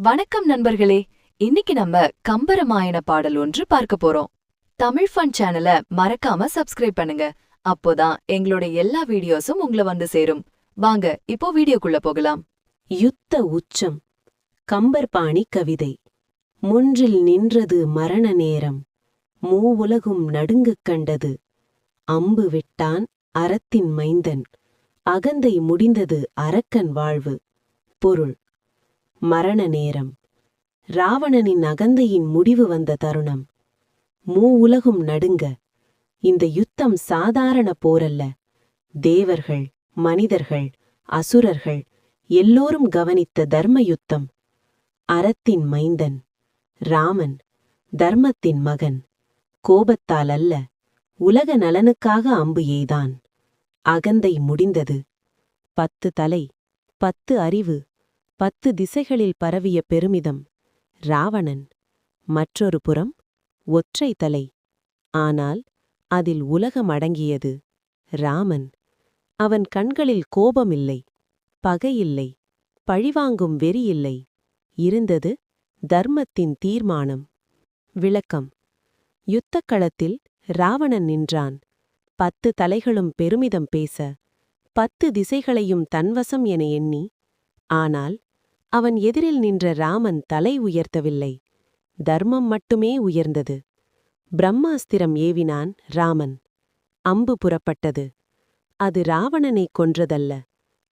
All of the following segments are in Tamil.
வணக்கம் நண்பர்களே. இன்னைக்கு நம்ம கம்பராமாயண பாடல் ஒன்று பார்க்க போறோம். தமிழ் ஃபன் சேனலை மறக்காம சப்ஸ்கிரைப் பண்ணுங்க. அப்போதான் எங்களோட எல்லா வீடியோஸும் உங்களை வந்து சேரும். வாங்க இப்போ வீடியோக்குள்ள போகலாம். யுத்த உச்சம். கம்பர்பாணி கவிதை. முன்றில் நின்றது மரண நேரம். மூவுலகும் நடுங்கக் கண்டது. அம்பு விட்டான் அறத்தின் மைந்தன். அகந்தை முடிந்தது அரக்கன் வாழ்வு. பொருள். மரண நேரம். ராவணனின் அகந்தையின் முடிவு வந்த தருணம். மூ உலகும் நடுங்க. இந்த யுத்தம் சாதாரண போரல்ல. தேவர்கள் மனிதர்கள் அசுரர்கள் எல்லோரும் கவனித்த தர்ம யுத்தம். அறத்தின் மைந்தன். ராமன் தர்மத்தின் மகன். கோபத்தால் அல்ல. உலக நலனுக்காக அம்பு எய்தான். அகந்தை முடிந்தது. பத்து தலை பத்து அறிவு. பத்து திசைகளில் பரவிய பெருமிதம். ராவணன். மற்றொரு புறம் ஒற்றை தலை. ஆனால் அதில் உலகம் அடங்கியது. ராமன். அவன் கண்களில் கோபமில்லை. பகையில்லை. பழிவாங்கும் வெறியில்லை. இருந்தது தர்மத்தின் தீர்மானம். விளக்கம். யுத்தக்களத்தில் ராவணன் நின்றான். பத்து தலைகளும் பெருமிதம் பேச. பத்து திசைகளையும் தன்வசம் என எண்ணி. ஆனால் அவன் எதிரில் நின்ற ராமன் தலை உயர்த்தவில்லை. தர்மம் மட்டுமே உயர்ந்தது. பிரம்மாஸ்திரம் ஏவினான் ராமன். அம்பு புறப்பட்டது. அது ராவணனை கொன்றதல்ல.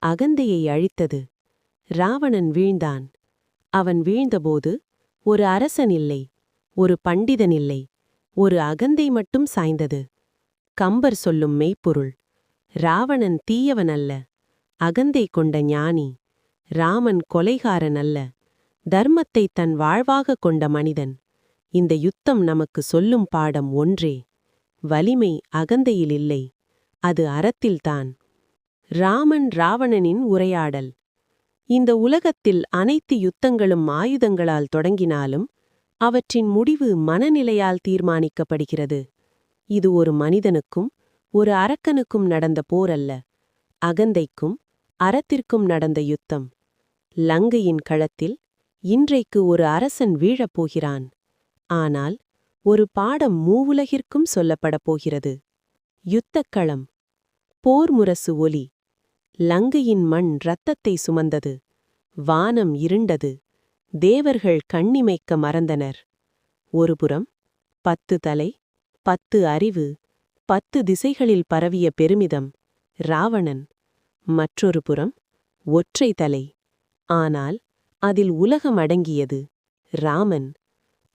அகந்தையை அழித்தது. ராவணன் வீழ்ந்தான். அவன் வீழ்ந்தபோது ஒரு அரசன் இல்லை. ஒரு பண்டிதன் இல்லை. ஒரு அகந்தை மட்டும் சாய்ந்தது. கம்பர் சொல்லும் மெய்ப்பொருள். ராவணன் தீயவன் அல்ல. அகந்தை கொண்ட ஞானி. ராமன் கொலைகாரன் அல்ல. தர்மத்தை தன் வாழ்வாகக் கொண்ட மனிதன். இந்த யுத்தம் நமக்கு சொல்லும் பாடம் ஒன்றே. வலிமை அகந்தையில் இல்லை. அது அறத்தில்தான் ராமன் ராவணனின் உரையாடல். இந்த உலகத்தில் அனைத்து யுத்தங்களும் ஆயுதங்களால் தொடங்கினாலும் அவற்றின் முடிவு மனநிலையால் தீர்மானிக்கப்படுகிறது. இது ஒரு மனிதனுக்கும் ஒரு அரக்கனுக்கும் நடந்த போரல்ல அகந்தைக்கும் அறத்திற்கும் நடந்த யுத்தம். லங்கையின் களத்தில் இன்றைக்கு ஒரு அரசன் வீழப் போகிறான். ஆனால் ஒரு பாடம் மூவுலகிற்கும் சொல்லப்படப் போகிறது. யுத்தக்களம் போர் முரசு ஒலி. லங்கையின் மண் இரத்தத்தை சுமந்தது. வானம் இருண்டது. தேவர்கள் கண்ணிமைக்க மறந்தனர். ஒருபுறம் பத்து தலை பத்து அறிவு பத்து திசைகளில் பரவிய பெருமிதம். ராவணன். மற்றொரு புறம் ஒற்றை தலை. ஆனால் அதில் உலகம் அடங்கியது. ராமன்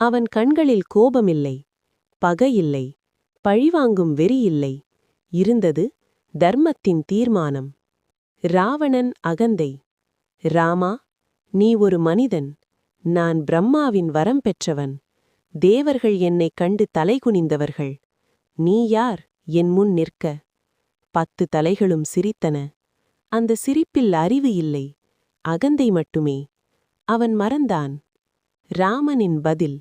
அவன் கண்களில் கோபமில்லை பகையில்லை பழிவாங்கும் வெறியில்லை இருந்தது தர்மத்தின் தீர்மானம். ராவணன் அகந்தை ராமா நீ ஒரு மனிதன் நான் பிரம்மாவின் வரம் பெற்றவன் தேவர்கள் என்னைக் கண்டு தலைகுனிந்தவர்கள் நீ யார்? என் முன் நிற்க. பத்து தலைகளும் சிரித்தன. அந்த சிரிப்பில் அறிவு இல்லை. அகந்தை மட்டுமே. அவன் மறந்தான். ராமனின் பதில்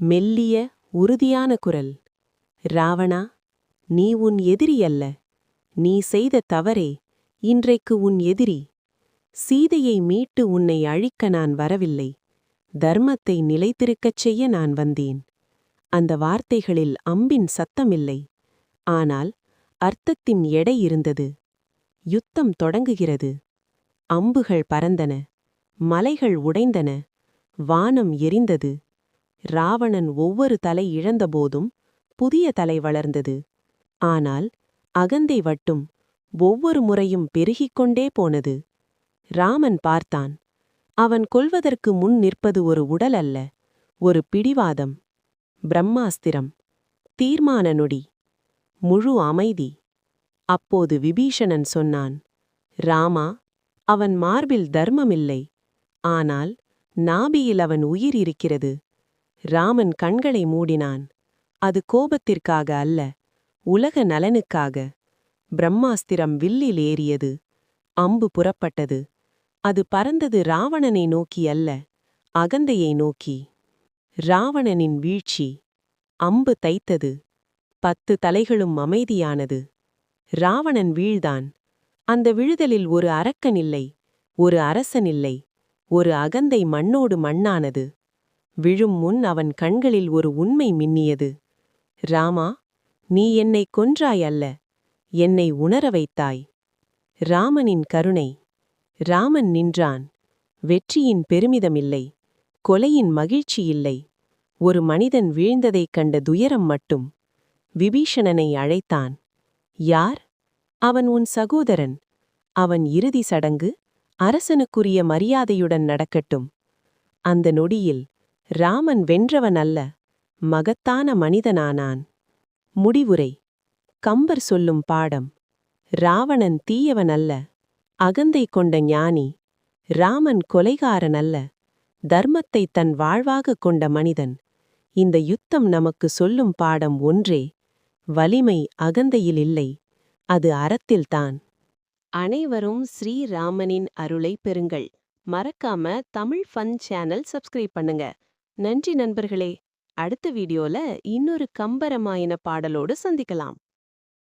மெல்லிய உறுதியான குரல். ராவணா நீ உன் எதிரி அல்ல. நீ செய்த தவறே இன்றைக்கு உன் எதிரி. சீதையை மீட்டு உன்னை அழிக்க நான் வரவில்லை. தர்மத்தை நிலைத்திருக்கச் செய்ய நான் வந்தேன். அந்த வார்த்தைகளில் அம்பின் சத்தமில்லை. ஆனால் அர்த்தத்தின் எடை இருந்தது. யுத்தம் தொடங்குகிறது. அம்புகள் பறந்தன. மலைகள் உடைந்தன. வானம் எரிந்தது. ராவணன் ஒவ்வொரு தலை இழந்தபோதும் புதிய தலை வளர்ந்தது. ஆனால் அகந்தை வட்டும் ஒவ்வொரு முறையும் பெருகிக் கொண்டே போனது. ராமன் பார்த்தான். அவன் கொல்வதற்கு முன் நிற்பது ஒரு உடல் அல்ல ஒரு பிடிவாதம். பிரம்மாஸ்திரம். தீர்மான நொடி. முழு அமைதி. அப்போது விபீஷணன் சொன்னான் ராமா அவன் மார்பில் தர்மமில்லை. ஆனால் நாபியில் அவன் உயிர் இருக்கிறது. ராமன் கண்களை மூடினான். அது கோபத்திற்காக அல்ல உலக நலனுக்காக. பிரம்மாஸ்திரம் வில்லில் ஏறியது. அம்பு புறப்பட்டது. அது பறந்தது ராவணனை நோக்கி அல்ல அகந்தையை நோக்கி. ராவணனின் வீழ்ச்சி. அம்பு தைத்தது. பத்து தலைகளும் அமைதியானது. ராவணன் வீழ்தான் அந்த விழுதலில் ஒரு அரக்கன் இல்லை ஒரு அரசன் இல்லை ஒரு அகந்தை மண்ணோடு மண்ணானது. விழும் முன் அவன் கண்களில் ஒரு உண்மை மின்னியது. ராமா நீ என்னை கொன்றாய் அல்ல என்னை உணர வைத்தாய். ராமனின் கருணை ராமன் நின்றான். வெற்றியின் பெருமிதமில்லை கொலையின் மகிழ்ச்சி இல்லை. ஒரு மனிதன் வீழ்ந்ததைக் கண்ட துயரம் மட்டும் விபீஷணனை அழைத்தான். யார்? அவன் உன் சகோதரன். அவன் இறுதி சடங்கு அரசனுக்குரிய மரியாதையுடன் நடக்கட்டும். அந்த நொடியில் ராமன் வென்றவன் அல்ல மகத்தான மனிதனானான். முடிவுரை. கம்பர் சொல்லும் பாடம். ராவணன் தீயவன் அல்ல அகந்தை கொண்ட ஞானி. ராமன் கொலைகாரன் அல்ல தர்மத்தை தன் வாழ்வாகக் கொண்ட மனிதன். இந்த யுத்தம் நமக்கு சொல்லும் பாடம் ஒன்றே வலிமை அகந்தையில் இல்லை. அது அறத்தில்தான். அனைவரும் ஸ்ரீராமனின் அருளை பெறுங்கள். மறக்காம தமிழ் ஃபன் சேனல் சப்ஸ்கிரைப் பண்ணுங்க. நன்றி நண்பர்களே. அடுத்த வீடியோல இன்னொரு கம்பராமாயண பாடலோடு சந்திக்கலாம்.